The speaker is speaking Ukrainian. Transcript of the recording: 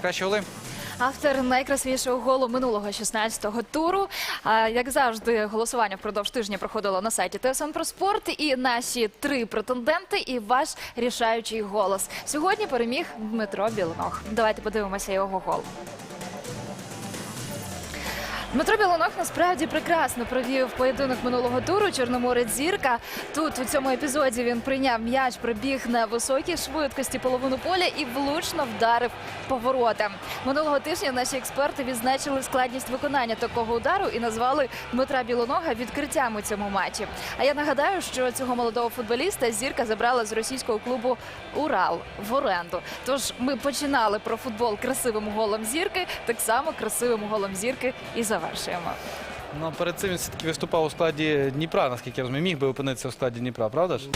Найкращі голи. Автор найкрасивішого голу минулого 16-го туру. А, як завжди, голосування впродовж тижня проходило на сайті ТСН про спорт. І наші три претенденти, і ваш рішаючий голос. Сьогодні переміг Дмитро Білоног. Давайте подивимося його гол. Дмитро Білоног насправді прекрасно провів поєдинок минулого туру. Чорноморець зірка. Тут у цьому епізоді він прийняв м'яч, пробіг на високій швидкості половину поля і влучно вдарив поворотом. Минулого тижня наші експерти відзначили складність виконання такого удару і назвали Дмитра Білонога відкриттям у цьому матчі. А я нагадаю, що цього молодого футболіста зірка забрала з російського клубу Урал в оренду. Тож ми починали про футбол красивим голом зірки, так само красивим голом зірки і завершуємо. Ну, перед цим він все-таки виступав у складі Дніпра, наскільки я розумію. Міг би опинитися у складі Дніпра, правда ж?